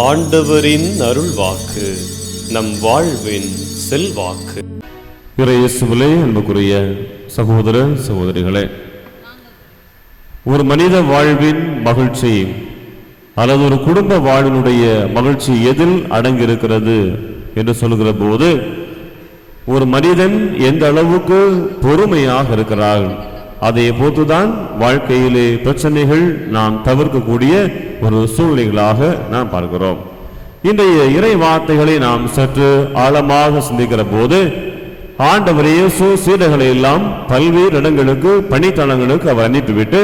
ஆண்டவரின் அருள்வாக்கு நம் வாழ்வின் செல்வாக்கு. இறையேசுவிலே அன்புக்குரிய சகோதர சகோதரிகளே ஒரு மனித வாழ்வின் மகிழ்ச்சி அல்லது ஒரு குடும்ப வாழ்வினுடைய மகிழ்ச்சி எதில் அடங்கியிருக்கிறது என்று சொல்கிற போது ஒரு மனிதன் எந்த அளவுக்கு பொறுமையாக இருக்கிறார் அதை போதுதான் வாழ்க்கையிலே பிரச்சனைகள் நாம் தவிர்க்கக்கூடிய ஒரு சூழ்நிலைகளாக நாம் பார்க்கிறோம். இன்றைய இறை வார்த்தைகளை நாம் சற்று ஆழமாக சிந்திக்கிற போது ஆண்டவர் இயேசு சீடர்களை எல்லாம் பல்வேறு இடங்களுக்கு பணித்தளங்களுக்கு அவர் அனுப்பிவிட்டு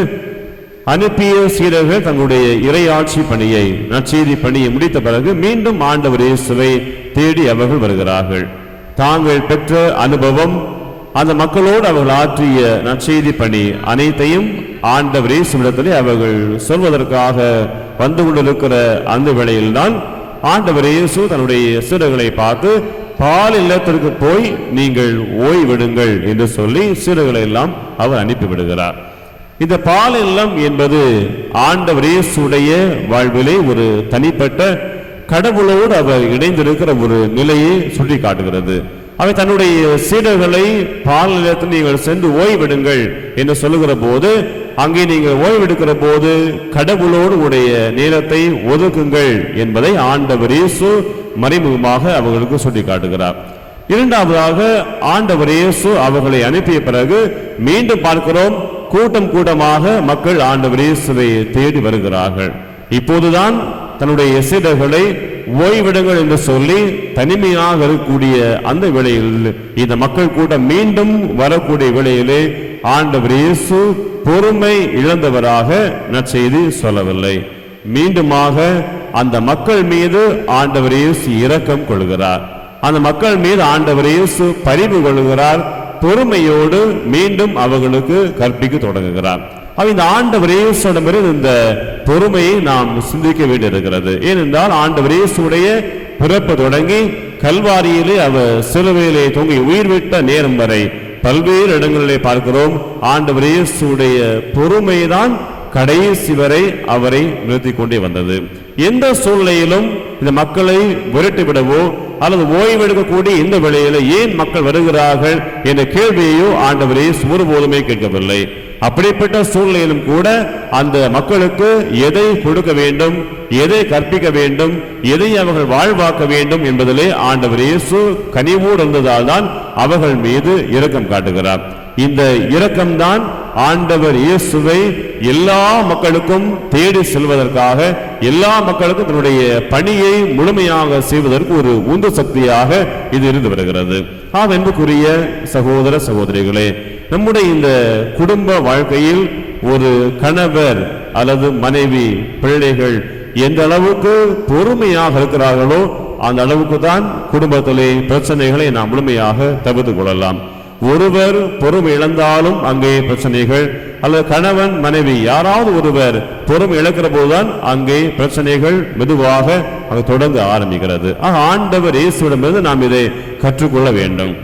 அனுப்பிய சீடர்கள் தங்களுடைய இறையாட்சி பணியை நற்செய்தி பணியை முடித்த பிறகு மீண்டும் ஆண்டவர் இயேசுவை தேடி அவர்கள் வருகிறார்கள். தாங்கள் பெற்ற அனுபவம் அந்த மக்களோடு அவர்கள் ஆற்றிய நற்செய்தி பணி அனைத்தையும் ஆண்டவர் இயேசுவிடத்திலே அவர்கள் சொல்வதற்காக வந்து கொண்டிருக்கிற அந்த வேளையில்தான் ஆண்டவர் இயேசு தன்னுடைய சீடர்களை பார்த்து பால் இல்லத்திற்கு போய் நீங்கள் ஓய்விடுங்கள் என்று சொல்லி சீடர்களை எல்லாம் அவர் அனுப்பிவிடுகிறார் இந்த பால் இல்லம் என்பது ஆண்டவர் இயேசுடைய வாழ்விலே ஒரு தனிப்பட்ட கடவுளோடு அவர் இணைந்திருக்கிற ஒரு நிலையை சுட்டி காட்டுகிறது அவை தன்னுடைய சீடர்களை பால் நிலையத்தில் நீங்கள் சென்று ஓய்வெடுங்கள் என்று சொல்லுகிற போது அங்கே நீங்கள் ஓய்வெடுக்கிற போது கடவுளோடு உடைய நேரத்தை ஒதுக்குங்கள் என்பதை ஆண்டவர் இயேசு மறைமுகமாக அவர்களுக்கு சுட்டி காட்டுகிறார் இரண்டாவதாக ஆண்டவர் இயேசு அவர்களை அனுப்பிய பிறகு மீண்டும் பார்க்கிறோம் கூட்டம் கூட்டமாக மக்கள் ஆண்டவர் இயேசுவை தேடி வருகிறார்கள். இப்போதுதான் தன்னுடைய சீடர்களை ஓய்விடுங்கள் என்று சொல்லி தனிமையாக இருக்கக்கூடிய அந்த வேளையில் இந்த மக்கள் கூட்டம் மீண்டும் வரக்கூடிய வேளையிலே ஆண்டவர் இயேசு பொறுமை இழந்தவராக நற்செய்தி சொல்லவில்லை. மீண்டுமாக அந்த மக்கள் மீது ஆண்டவர் இயேசு இரக்கம் கொள்கிறார். அந்த மக்கள் மீது ஆண்டவர் இயேசு பரிவு கொள்கிறார். பொறுமையோடு மீண்டும் அவர்களுக்கு கற்பிக்க தொடங்குகிறார். இந்த ஆண்டவர் இயேசுடமிருந்து இந்த பொறுமையை நாம் சிந்திக்க வேண்டியிருக்கிறது. ஏனென்றால் ஆண்டவர் இயேசுடைய பிறப்பு தொடங்கி கல்வாரியிலே அவர் சிலுவையிலே தொங்கி உயிர் விட்ட நேரம் வரை பல்வேறு இடங்களிலே பார்க்கிறோம். ஆண்டவர் இயேசுடைய பொறுமைதான் கடைசி வரை அவரை நிறுத்தி கொண்டே வந்தது. எந்த சூழ்நிலையிலும் இந்த மக்களை விரட்டி அல்லது ஓய்வெடுக்கக்கூடிய இந்த வேளையில ஏன் மக்கள் வருகிறார்கள் என்ற கேள்வியையோ ஆண்டவரே ஒருபோதுமே கேட்கவில்லை. அப்படிப்பட்ட சூழ்நிலையிலும் கூட அந்த மக்களுக்கு எதை கொடுக்க வேண்டும் எதை கற்பிக்க வேண்டும் எதை அவர்கள் வாழ்வாக்க வேண்டும் என்பதிலே ஆண்டவர் இயேசு கனிவோடு இருந்ததால் தான் அவர்கள் மீது இரக்கம் காட்டுகிறார். இந்த இரக்கம்தான் ஆண்டவர் இயேசுவை எல்லா மக்களுக்கும் தேடி செல்வதற்காக எல்லா மக்களுக்கும் தன்னுடைய பணியை முழுமையாக செய்வதற்கு ஒரு உந்து சக்தியாக இது இருந்து வருகிறது. ஆம் சகோதர சகோதரிகளே நம்முடைய இந்த குடும்ப வாழ்க்கையில் ஒரு கணவர் அல்லது மனைவி பிள்ளைகள் எந்த அளவுக்கு பொறுமையாக இருக்கிறார்களோ அந்த அளவுக்கு தான் குடும்பத்திலே பிரச்சனைகளை நாம் முழுமையாக தவிர்த்து கொள்ளலாம். ஒருவர் பொறுமை இழந்தாலும் அங்கே பிரச்சனைகள். அல்லது கணவன் மனைவி யாராவது ஒருவர் பொறுமை இழக்கிற போதுதான் அங்கே பிரச்சனைகள் மெதுவாக அங்கு தொடங்க ஆரம்பிக்கிறது. ஆக ஆண்டவர் இயேசுவிடமிருந்து நாம் இதை கற்றுக்கொள்ள வேண்டும்.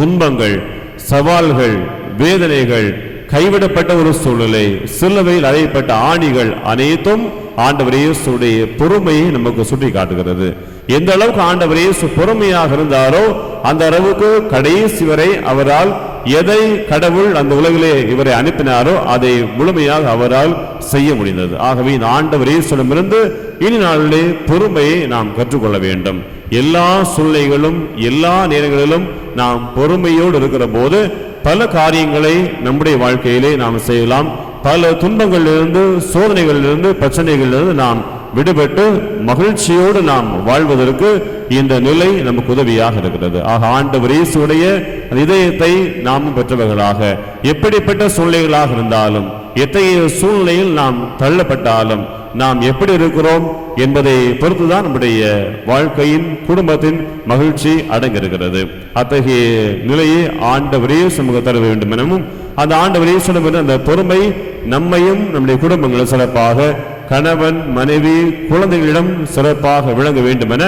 துன்பங்கள் சவால்கள் வேதனைகள் கைவிடப்பட்ட ஒரு சூழ்நிலை சிலுவையில் அறையப்பட்ட ஆணிகள் அனைத்தும் ஆண்டவர் இயேசுடைய பொறுமையை நமக்கு சுட்டி காட்டுகிறது எந்த அளவுக்கு ஆண்டவர் இயேசு பொறுமையாக இருந்தாரோ அந்த அளவுக்கு கடைசி வரை அவரால் எதை கடவுள் அந்த உலகிலே இவரை அனுப்பினாரோ அதை முழுமையாக அவரால் செய்ய முடிந்தது. ஆகவே இந்த ஆண்டவர் இயேசுடமிருந்து இனி நாளிலே பொறுமையை நாம் கற்றுக்கொள்ள வேண்டும். எல்லா சூழ்நிலைகளும் எல்லா நேரங்களிலும் நாம் பொறுமையோடு இருக்கிற போது பல காரியங்களை நம்முடைய வாழ்க்கையிலே நாம் செய்யலாம். பல துன்பங்களிலிருந்து சோதனைகளிலிருந்து பிரச்சனைகளிலிருந்து நாம் விடுபட்டு மகிழ்ச்சியோடு நாம் வாழ்வதற்கு இந்த நிலை நமக்கு உதவியாக இருக்கிறது. ஆக ஆண்டவர் இயேசுடைய இதயத்தை நாம் பெற்றவர்களாக எப்படிப்பட்ட சூழ்நிலைகளாக இருந்தாலும் எத்தகைய சூழ்நிலையில் நாம் தள்ளப்பட்டாலும் நாம் எப்படி இருக்கிறோம் என்பதை பொறுத்துதான் நம்முடைய வாழ்க்கையின் குடும்பத்தின் மகிழ்ச்சி அடங்கியிருக்கிறது. அத்தகைய நிலையை ஆண்டவரையே சமூக தர வேண்டும் எனவும் அந்த ஆண்டவரையே சொல்லும் அந்த பொறுமை நம்மையும் நம்முடைய குடும்பங்களும் சிறப்பாக கணவன் மனைவி குழந்தைகளிடம் சிறப்பாக விளங்க வேண்டும் என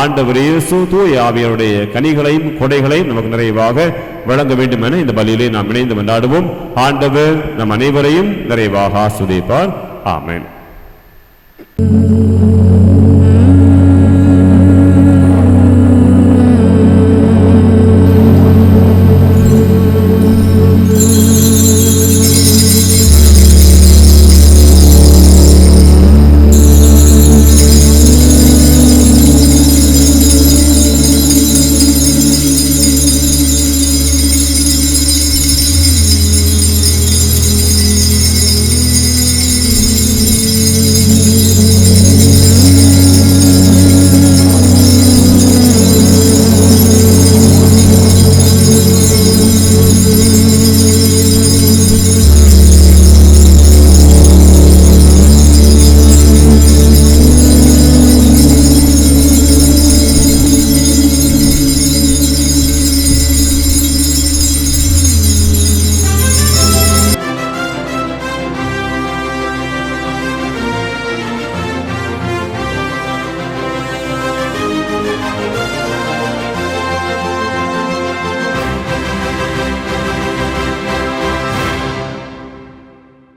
ஆண்டவர் இயேசு தூய ஆவியருடைய கனிகளையும் கொடைகளையும் நமக்கு நிறைவாக வழங்க வேண்டும் என இந்த பலியிலே நாம் இணைந்து கொண்டாடுவோம் ஆண்டவர் நம் அனைவரையும் நிறைவாக ஆஸ்வதிப்பார் ஆமேன்.